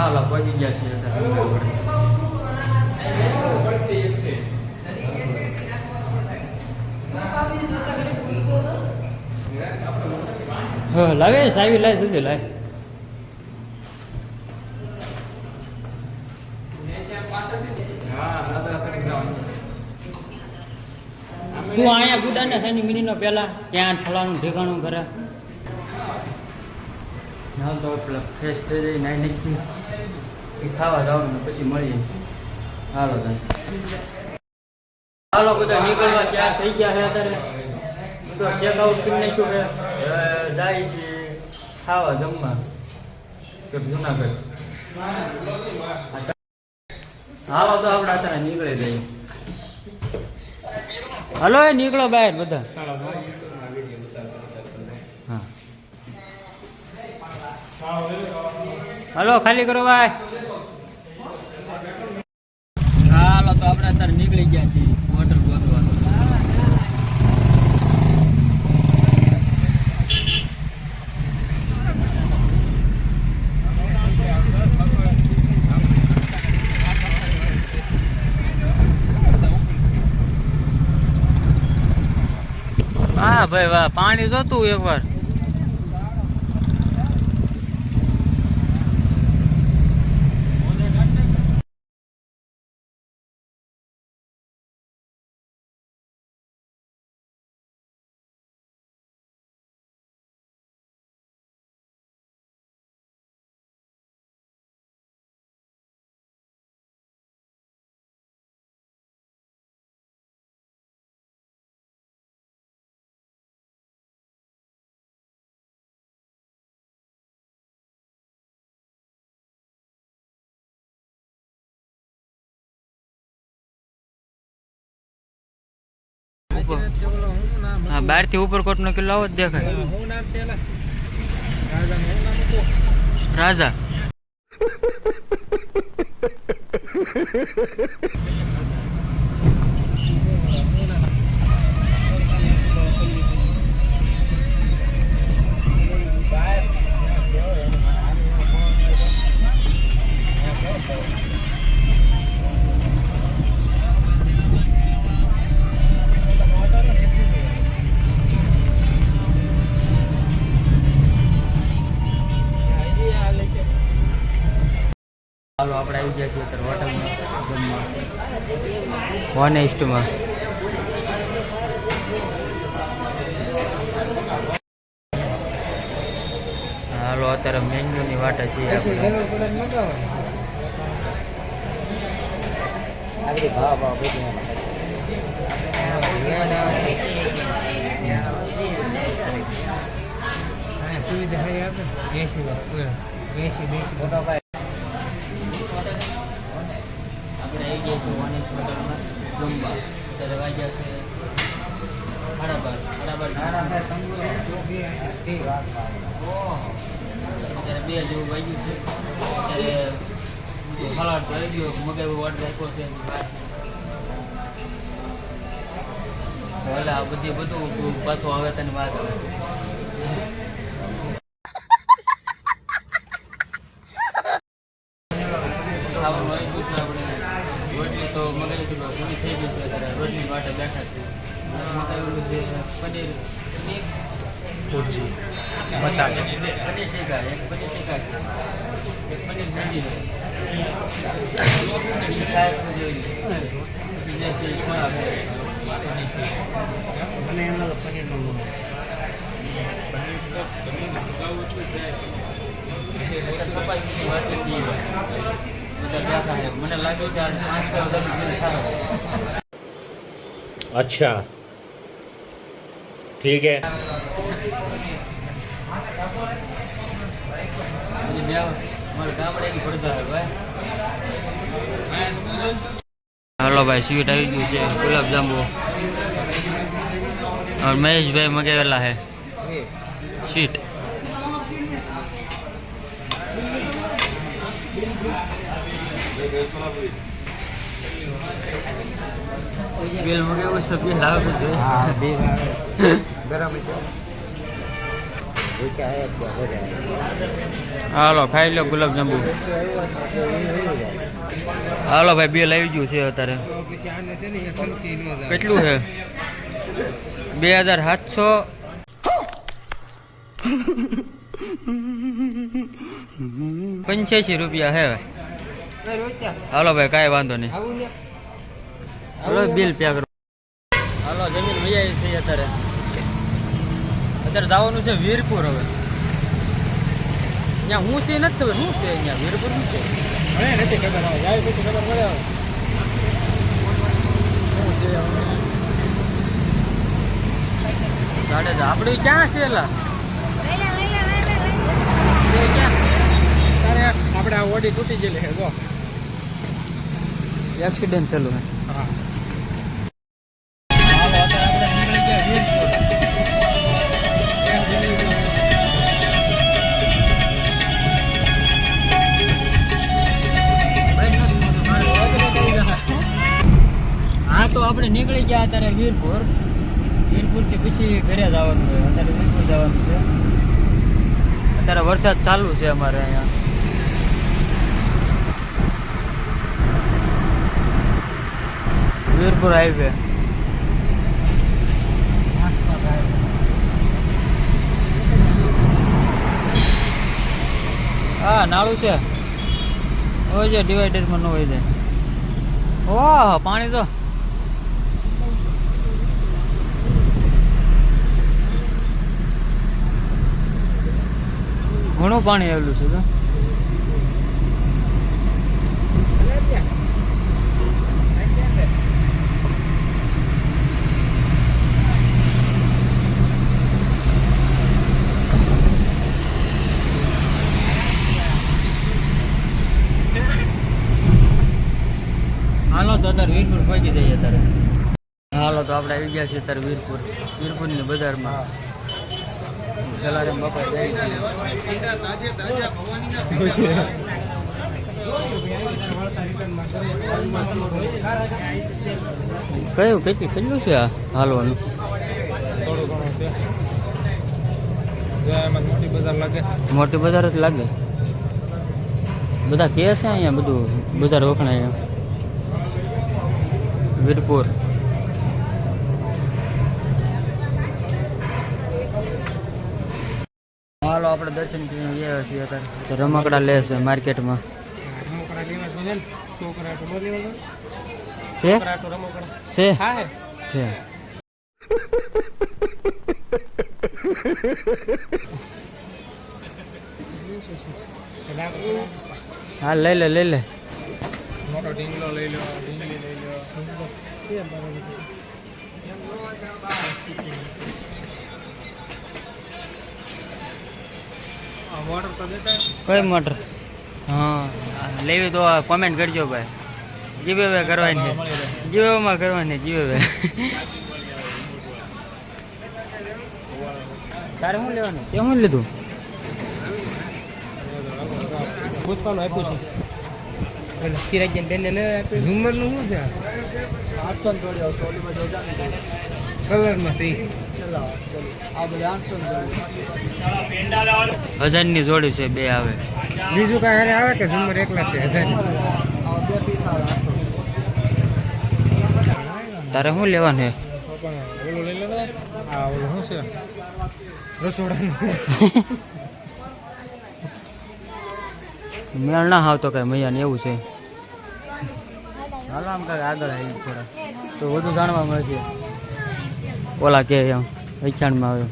હા ગયા છે હા, લાવે, સાવી, લાય સુધી લાય. તું અહીંયા ગુડા ને શનિ મિનિટનો પહેલા ત્યાં ફલાનું ઠેકાણું કરે. ના તો પેલા ફ્રેશ થઈ જાય નાઈ નાખી ખાવા જવાનું ને પછી મળીએ. હાલો હાલો બધા નીકળવા તૈયાર થઈ ગયા છે અત્યારે? તો ચેકઆઉટ કરી નાખ્યું છે. જાય છે ખાવા જમવા. કે જુનાગઢ. હાલો તો આપણે અત્યારે નીકળી જઈએ. હલો એ નીકળો બહાર બધા. હલો, ખાલી કરો ભાઈ હાલો તો આપણે અત્યારે નીકળી ગયા છીએ હોટલ ગોતવા. હા ભાઈ વાહ પાણી જોતું એકવાર હા બારથી ઉપરકોટ નો કિલ્લો આવો જ દેખાય. રાજા. હાલો આપણે આવી ગયા છીએ અત્યારે હોટલમાં જમવા વન ઇસ્ટમાં હાલો અત્યારે મેન્યુની વાટે છીએ સુવિધા સારી આપે. એસી એસી બેસી. આપણે છીએ વન હોટલમાં જમવા. વાગ્યા છે. સાડા બાર અત્યારે બે જેવું વાગ્યું છે. અત્યારે ફલાટ તો આવી ગયો, મગાવ્યો ઓર્ડર રાખ્યો છે. આ બધી બધું પાછું આવે તને વાત છે આપણે રોટલી તો મગાવી દીધું પૂરી થઈ ગઈ છે અત્યારે. રોટલી માટે બેઠા છે. મગાવેલું છે પનીર પનીર. ભુરજી મસાલા. પનીર ટીકા એક પનીર ટીકા છે. એક પનીર ભુરજી છે. સાહેબ જેવી બીજા છે. છણા મને એમ લાગે પનીર નો સફાઈ વાત છીએ બધા બેઠા છે મને લાગે છે આજ પાંચસો હજાર રૂપિયા થાય अच्छा ठीक है પછી બે મારે ગામડેની પડતા છે ભાઈ હાલો ભાઈ સ્વીટ આવી ગયું છે ગુલાબ બેલ મગાવ્યું છે બેલ છે હા બિલ આવે ગરમ છે હાલો, ખાઈ લો ગુલાબ હાલો ભાઈ બિલ આવી ગયું છે અત્યારે. કેટલું છે? બે હજાર સાતસો. પંચ્યાસી રૂપિયા હે હાલો ભાઈ કાંઈ વાંધો નહીં. હાલો બિલ પ્યા કરો હાલો જમીન ભાઈ થઈ અત્યારે. અત્યારે જવાનું છે વીરપુર હવે. ત્યાં હું છે નથી ખબર. શું છે અહીંયા? વીરપુર શું છે? નથી ખબર. આવે જાય પછી ખબર પડે હવે. આપણે ક્યાં છે એલા ક્યાં? આપણે આ ઓડી તૂટી ગયેલી છે જો. એક્સિડન્ટ થયેલું હા તો આપણે નીકળી ગયા અત્યારે વીરપુર. વીરપુરથી પછી ઘરે જવાનું છે અત્યારે વીરપુર જવાનું છે. અત્યારે વરસાદ ચાલુ છે અમારે અહીંયા. વીરપુર હાઈવે. હા, નાળું છે. હોય છે ડિવાઈડરમાં ન હોય છે ઓહ, પાણી તો. ઘણું પાણી આવેલું છે તો હાલો અત્યારે વીરપુર પહોંચી જઈએ અત્યારે. હાલો તો આપણે આવી ગયા છીએ અત્યારે વીરપુર. વીરપુરની બજારમાં. જલારામ બાપા કયું? કેટલી? કેટલું છે આ હાલવાનું? મોટી બજાર મોટી બજાર જ લાગે. બધા કે છે અહીંયા બધું બજાર વખણાય. વીરપુર. હાલો આપણે દર્શન કરીને ગયા છીએ અત્યારે. તો રમકડા લે છે માર્કેટમાં. રમકડા લેવા જોઈએ ને છોકરા તો ન લેવા છે? છોકરા તો રમકડા. છે? હા. છે. હા લઈ લે લઈ લે. મોટો ઢીંગલી લઈ લો કઈ મોટર હા લેવી તો કોમેન્ટ કરજો ભાઈ. જીવે વે કરવાની જીવેમાં કરવાની જીવે વે તારે શું લેવાનું? તે શું લીધું. પૂછવાનું આપ્યું છે. સિરાજન બેનને ન આપ્યું ઝુમરનું શું છે આઠસો ને થોડી આવશે ઓલીમાં જોજા કલરમાં છે આ બધા જોડી છે બે આવે. બીજું કાંઈ હારે આવે કે ઝુમર એકલા છે હજાર તારે શું લેવાનું છે? ઓલું લઈ લો આ ઓલું શું છે? રસોડાનું. મેળ ના આવતો કઈ મૈયા ને એવું છે. હાલો આમ કાંઈ આગળ આવી થોડા. તો વધુ જાણવા મળે છે. ઓલા કે એમ વેચાણમાં આવ્યો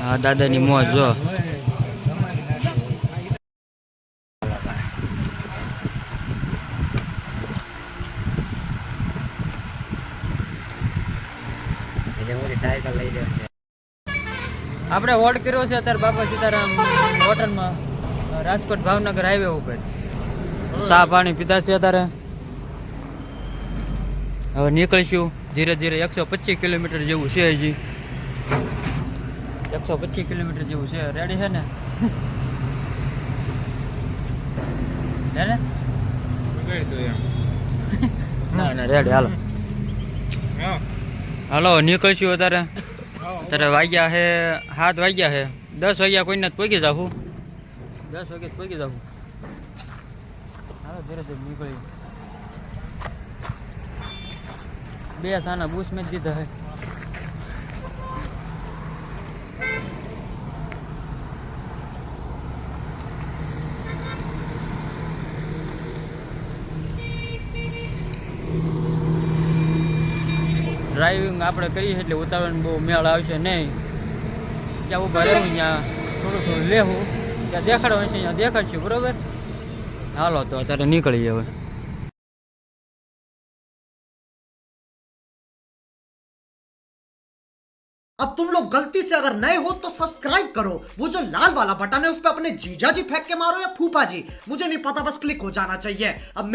હા દાદાની મોજ જો એટલે મોટી સાયકલ લઈ લેવાની આપણે હોલ્ડ કર્યો છે અત્યારે બાપા સીતારામ હોટલમાં. રાજકોટ ભાવનગર હાઈવે ઉપર. ચા પાણી પીધા છે અત્યારે. હવે નીકળીશું ધીરે ધીરે એકસો પચીસ કિલોમીટર જેવું છે હજી. એકસો પચીસ કિલોમીટર જેવું છે. રેડી છે ને? ને? ના ના રેડી હાલો. હા. હાલો નીકળીશું અત્યારે. અત્યારે વાગ્યા છે સાત વાગ્યા છે દસ વાગ્યા કોઈને જ પહોંચી જાઉં. દસ વાગે પહોંચી જાઉં. હાલો, ધીરે ધીરે નીકળી બે સાના બુશ મેં દીધા છે ડ્રાઇવિંગ આપણે કરીએ એટલે ઉતારવાનું બહુ મેળ આવશે નહીં ત્યાં ઊભા રહેવું ત્યાં થોડું થોડું લેવું ત્યાં દેખાડવાનું છે ત્યાં દેખાડશું બરોબર હાલો તો અત્યારે નીકળીએ હવે अब तुम लोग गलती से अगर नए हो तो सब्सक्राइब करो वो जो लाल वाला बटन है उस पर अपने जीजा जी फेंक के मारो या फूफा जी मुझे नहीं पता बस क्लिक हो जाना चाहिए अब मैं